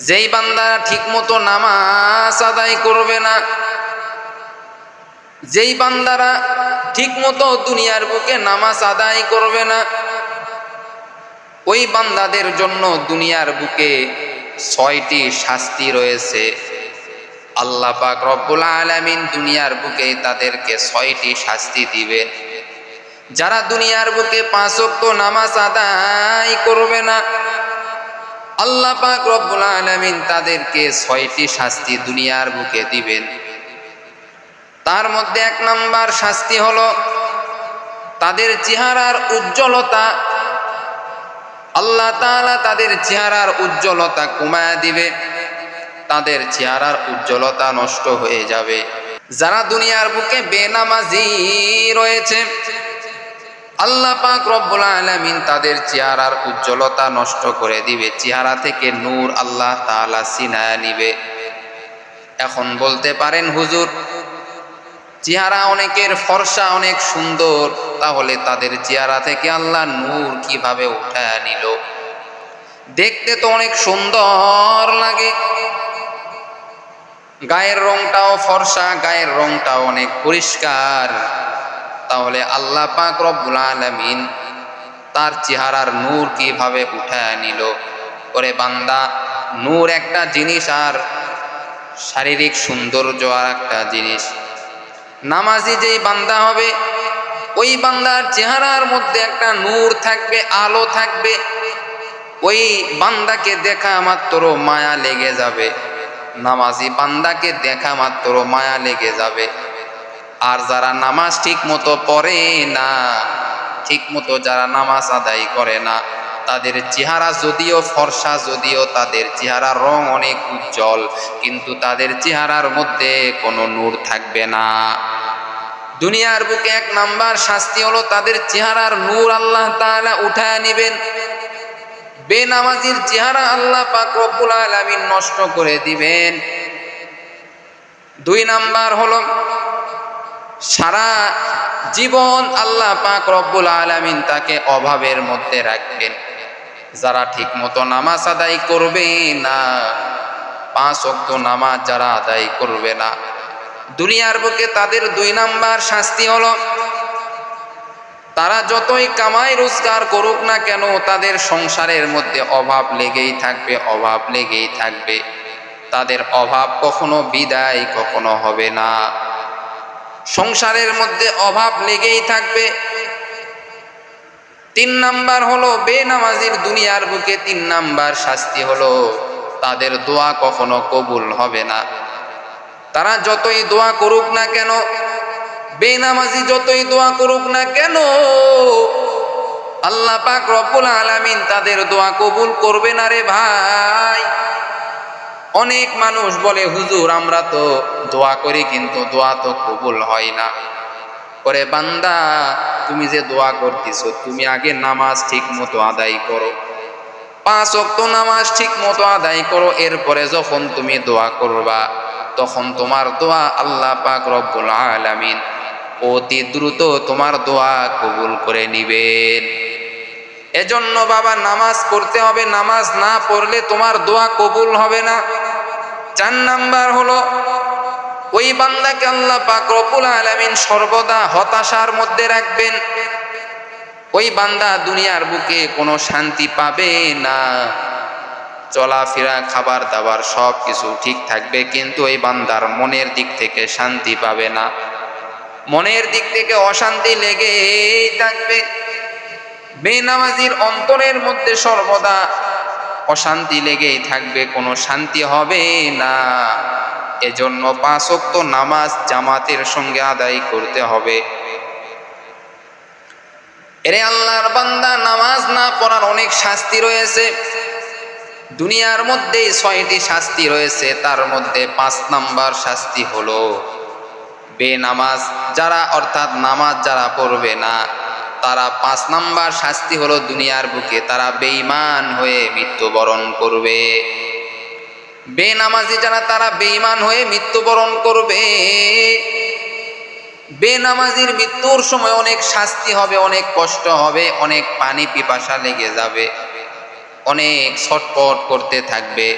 যেই বান্দারা ঠিক মতো নামাজ আদায় করবে না, যেই বান্দারা ঠিক মতো দুনিয়ার বুকে নামাজ আদায় করবে না, ওই বান্দাদের জন্য দুনিয়ার বুকে ছয়টি শাস্তি রয়েছে। আল্লাহ পাক রব্বুল আলামিন দুনিয়ার বুকে তাদেরকে ছয়টি শাস্তি দিবেন। যারা দুনিয়ার বুকে পাঁচ নামাজ আদায় করবে না আল্লাহ পাক রব্বুল আলামিন তাদেরকে ছয়টি শাস্তি দুনিয়ার বুকে দিবেন। তার মধ্যে এক নাম্বার শাস্তি হলো, তাদের চেহারার উজ্জ্বলতা। আল্লাহ তাআলা তাদের চেহারার উজ্জ্বলতা কমায় দিবে, তাদের চেহারার উজ্জ্বলতা নষ্ট হয়ে যাবে। যারা দুনিয়ার বুকে বেনামাজি রয়েছে আল্লাহ পাক রব্বুল আলামিন তাদের চেহারার উজ্জ্বলতা নষ্ট করে দিবে। চেহারা থেকে নূর আল্লাহ তাআলা সিনায় নিবে। এখন বলতে পারেন, হুজুর, চেহারা অনেকের ফর্সা, অনেক সুন্দর। তাহলে তাদের চেহারা থেকে আল্লাহ নূর কীভাবে উঠায় নিল? দেখতে তো অনেক সুন্দর লাগে। গায়ের রংটাও ফর্সা, গায়ের রংটাও অনেক পরিষ্কার। তাহলে আল্লাহ পাক রব্বুল আলামিন তার চেহারার নূর কীভাবে উঠায় নিল? করে বান্দা, নূর একটা জিনিস আর শারীরিক সৌন্দর্য আর একটা জিনিস। নামাজি যেই বান্দা হবে, ওই বান্দার চেহারার মধ্যে একটা নূর থাকবে, আলো থাকবে। ওই বান্দাকে দেখা মাত্র মায়া লেগে যাবে। নামাজি বান্দাকে দেখা মাত্র মায়া লেগে যাবে। আর যারা নামাজ ঠিক মতো পড়ে না ঠিক মতো যারা নামাজ আদায় করে না, তাদের চেহারা যদিও ফর্সা, যদিও তাদের চেহারার রং অনেক উজ্জ্বল, কিন্তু তাদের চেহারার মধ্যে কোনো নূর থাকবে না। দুনিয়ার বুকে এক নাম্বার শাস্তি হলো তাদের চেহারার নূর আল্লাহ তাআলা উঠায় নেবেন। বেনামাজির চেহারা আল্লাহ পাক রব্বুল আলামিন নষ্ট করে দিবেন। দুই নাম্বার হলো সারা জীবন আল্লাহ পাক রব্বুল আলামিন তাকে অভাবের মধ্যে রাখবেন। যারা ঠিক মতো নামাজ আদায় করবে না, পাঁচ অক্ত নামাজ যারা আদায় করবে না। দুনিয়ার বুকে তাদের দুই নাম্বার শাস্তি হলো, তারা যতই কামাই রোজগার করুক না কেন, তাদের সংসারের মধ্যে অভাব লেগেই থাকবে, অভাব লেগেই থাকবে। তাদের অভাব কখনো বিদায়, কখনো হবে না। সংসারের মধ্যে অভাব লেগেই থাকবে। তিন নাম্বার হলো, বেনামাজির দুনিয়ার বুকে তিন নাম্বার শাস্তি হলো, তাদের দোয়া কখনো কবুল হবে না। তারা যতই দোয়া করুক না কেন, বেনামাজি যতই দোয়া করুক না কেন, আল্লাহ পাক রব্বুল আলামিন তাদের দোয়া কবুল করবে না রে ভাই। অনেক মানুষ বলে, হুজুর, আমরা তো দোয়া করি, কিন্তু দোয়া তো কবুল হয় না। করে বান্দা, তুমি যে দোয়া করতেছো, তুমি আগে নামাজ ঠিক মতো আদায় করো। পাঁচ অক্ত নামাজ ঠিক মতো আদায় করো, এরপরে যখন তুমি দোয়া করবা, তখন তোমার দোয়া আল্লাহ পাক রব্বুল আলামিন অতি দ্রুত তোমার দোয়া কবুল করে নিবেন। এজন্য বাবা, নামাজ পড়তে হবে, নামাজ না পড়লে তোমার দোয়া কবুল হবে না। চার নাম্বার হলো, ওই বান্দাকে আল্লাহ পাক রব্বুল আলামিন সর্বদা হতাশার মধ্যে রাখবেন। ওই বান্দা দুনিয়ার বুকে কোনো শান্তি পাবে না। চলাফেরা, খাবার দাবার সব কিছু ঠিক থাকবে, কিন্তু ওই বান্দার মনের দিক থেকে শান্তি পাবে না। মনের দিক থেকে অশান্তি লেগেই থাকবে। বেনামাজির অন্তরের মধ্যে সর্বদা অশান্তি লেগেই থাকবে, কোনো শান্তি হবে না। এজন্য পাঁচক্ত নামাজ জামাতের সঙ্গে আদায় করতে হবে। এরে আল্লাহর বান্দা, নামাজ না পড়ার অনেক শাস্তি রয়েছে। দুনিয়ার মধ্যে ছয়টি শাস্তি রয়েছে, তার মধ্যে পাঁচ নাম্বার শাস্তি হলো বেনামাজ, যারা অর্থাৎ নামাজ যারা পড়বে না। তারা পাঁচ নাম্বার শাস্তি হলো দুনিয়ার বুকে, তারা বেঈমান হয়ে মৃত্যুবরণ করবে। বেনামাজি যারা, তারা বেঈমান হয়ে মৃত্যুবরণ করবে। বেনামাজির মৃত্যুর সময় অনেক শাস্তি হবে, অনেক কষ্ট হবে, অনেক পানি পিপাসা লেগে যাবে, অনেক ছটপট করতে থাকবে।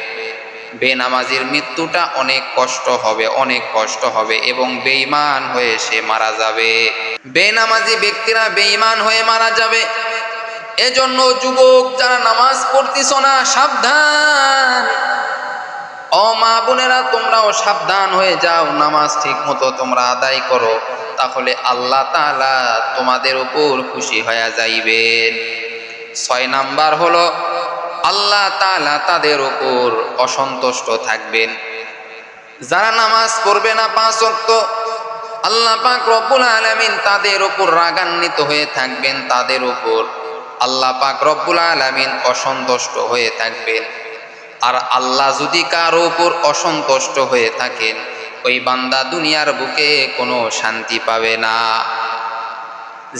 বেনামাজির মৃত্যুটা অনেক কষ্ট হবে, অনেক কষ্ট হবে এবং বেঈমান হয়ে সে মারা যাবে। বেনামাজি ব্যক্তিরা বেঈমান হয়ে মারা যাবে। এজন্য যুবক যারা নামাজ পড়তিস না, সাবধান। ও মা বোনেরা, তোমরাও সাবধান হয়ে যাও, নামাজ ঠিক মতো তোমরা আদায় করো, তাহলে আল্লাহ তাআলা তোমাদের উপর খুশি হয়ে যাইবেন। ছয় নাম্বার হলো আল্লাহ তালা তাদের ওপর অসন্তুষ্ট থাকবেন। যারা নামাজ পড়বে না পাঁচ ওয়াক্ত, আল্লাহ পাক রব্বুল আলামিন তাদের ওপর রাগান্বিত হয়ে থাকবেন, তাদের ওপর আল্লাহ পাক রব্বুল আলামিন অসন্তুষ্ট হয়ে থাকবেন। আর আল্লাহ যদি কারও ওপর অসন্তুষ্ট হয়ে থাকেন, ওই বান্দা দুনিয়ার বুকে কোনো শান্তি পাবে না।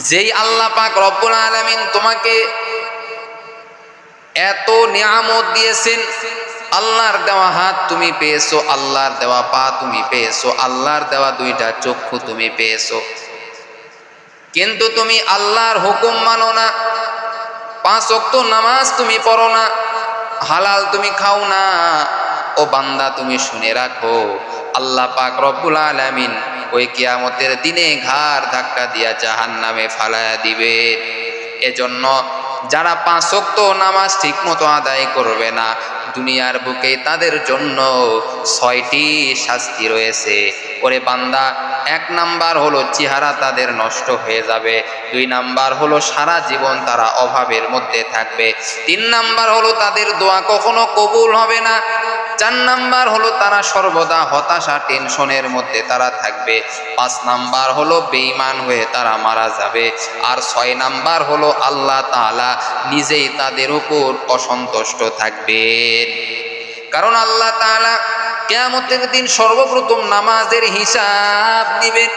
যেই আল্লাহ পাক রব্বুল আলামিন তোমাকে এত নিয়ামত দিয়েছেন। আল্লাহর দেওয়া হাত তুমি পেয়েছ, আল্লাহর দেওয়া পা তুমি পেয়েছ, আল্লাহর দেওয়া দুইটা চক্ষু তুমি পেয়েছ। কিন্তু তুমি আল্লাহর হুকুম মানো না। পাঁচ অক্ত নামাজ তুমি পড়ো না। হালাল তুমি খাও না। ও বান্দা, তুমি শুনে রাখো, আল্লাহ পাক রব্বুল আলামিন ওই কিয়ামতের দিনে ঘাড় ধাক্কা দিয়া জাহান নামে ফালায়া দিবে। এজন্য যারা পাঁচ শক্ত নামাজ ঠিক মতো আদায় করবে না, দুনিয়ার বুকে তাদের জন্য ছয়টি শাস্তি রয়েছে। ওরে বান্দা, এক নাম্বার হলো চেহারা তাদের নষ্ট হয়ে যাবে, দুই নাম্বার হলো সারা জীবন তারা অভাবের মধ্যে থাকবে, তিন নাম্বার হলো তাদের দোয়া কখনো কবুল হবে না চার নাম্বার হলো তারা সর্বদা হতাশা, টেনশনের মধ্যে তারা থাকবে। পাঁচ নাম্বার হলো বেঈমান হয়ে তারা মারা যাবে। আর ছয় নাম্বার হলো আল্লাহ তালা নিজেই তাদের উপর অসন্তুষ্ট থাকবে কারণ আল্লাহ তালা কেয়ামতের দিন সর্বপ্রথম নামাজের হিসাব দিবেন।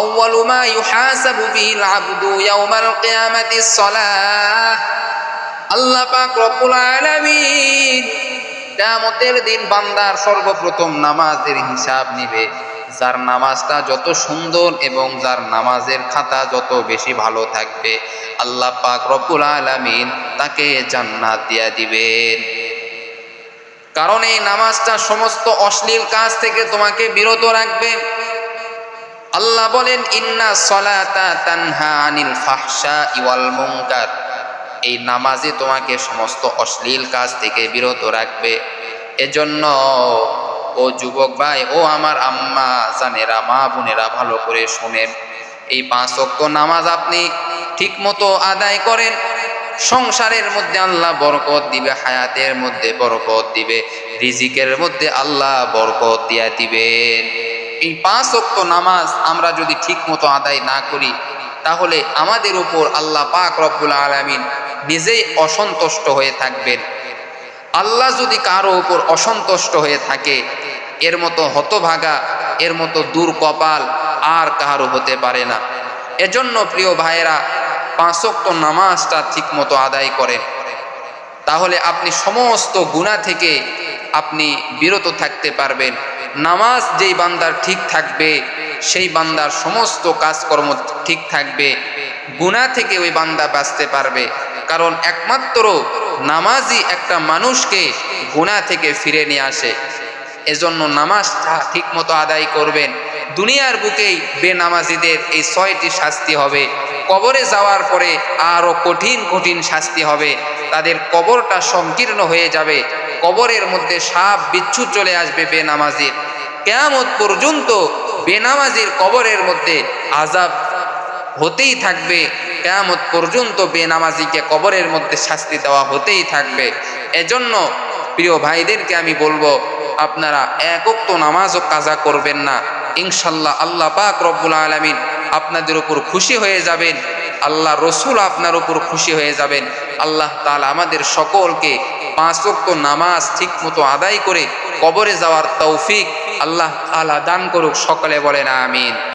আউয়ালু মা ইউহাসাবু আল্লাহ কিয়ামতের দিন বান্দার সর্বপ্রথম নামাজের হিসাব নিবে। যার নামাজটা যত সুন্দর এবং যার নামাজের খাতা যত বেশি ভালো থাকবে, আল্লাহ পাক রব্বুল আলামিন তাকে জান্নাত দিয়া দিবেন। কারণ এই নামাজটা সমস্ত অশ্লীল কাজ থেকে তোমাকে বিরত রাখবে। আল্লাহ বলেন, ইন্না সলাতা তানহা আনিল ফাহশা ইওয়াল মুনকার। এই নামাজে তোমাকে সমস্ত অশ্লীল কাজ থেকে বিরত রাখবে। এজন্য ও যুবক ভাই, ও আমার আম্মা, জানেরা, মা বোনেরা ভালো করে শোনেন। এই পাঁচ অক্ত নামাজ আপনি ঠিক মতো আদায় করেন। সংসারের মধ্যে আল্লাহ বরকত দিবে, হায়াতের মধ্যে বরকত দিবে, রিজিকের মধ্যে আল্লাহ বরকত দিয়া দিবেন। এই পাঁচ অক্ত নামাজ আমরা যদি ঠিক মতো আদায় না করি, তাহলে আমাদের উপর আল্লাহ পাক রব্বুল আলামিন নিজেই অসন্তুষ্ট হয়ে থাকবেন। আল্লাহ যদি কারও উপর অসন্তুষ্ট হয়ে থাকে, এর মতো হতভাগা, এর মতো দূর কপাল আর কারও হতে পারে না। এজন্য প্রিয় ভাইয়েরা পাঁচক্ত নামাজটা ঠিক মতো আদায় করেন। তাহলে আপনি সমস্ত গুণা থেকে আপনি বিরত থাকতে পারবেন। নামাজ যেই বান্দার ঠিক থাকবে, সেই বান্দার সমস্ত কাজকর্ম ঠিক থাকবে। গুণা থেকে ওই বান্দা বাঁচতে পারবে। কারণ একমাত্র নামাজই একটা মানুষকে গুণা থেকে ফিরে নিয়ে আসে। এজন্য নামাজটা ঠিক মতো আদায় করবেন। দুনিয়ার বুকেই বেনামাজিদের এই ছয়টি শাস্তি হবে। কবরে যাওয়ার পরে আরও কঠিন কঠিন শাস্তি হবে। তাদের কবরটা সংকীর্ণ হয়ে যাবে। কবরের মধ্যে সাপ, বিচ্ছু চলে আসবে বেনামাজির। কেয়ামত পর্যন্ত বেনামাজির কবরের মধ্যে আজাব হতেই থাকবে। কেয়ামত পর্যন্ত বেনামাজিকে কবরের মধ্যে শাস্তি দেওয়া হতেই থাকবে। এজন্য প্রিয় ভাইদেরকে আমি বলব, আপনারা একক্ত নামাজও কাজা করবেন না। ইনশাল্লাহ আল্লাহ পাক রব্বুল আলমিন আপনাদের উপর খুশি হয়ে যাবেন। আল্লাহ রসুল আপনার উপর খুশি হয়ে যাবেন। আল্লাহ তালা আমাদের সকলকে পাঁচ ওয়াক্ত নামাজ ঠিক মতো আদায় করে কবরে যাওয়ার তৌফিক আল্লাহ তালা দান করুক, সকলে বলেন আমিন।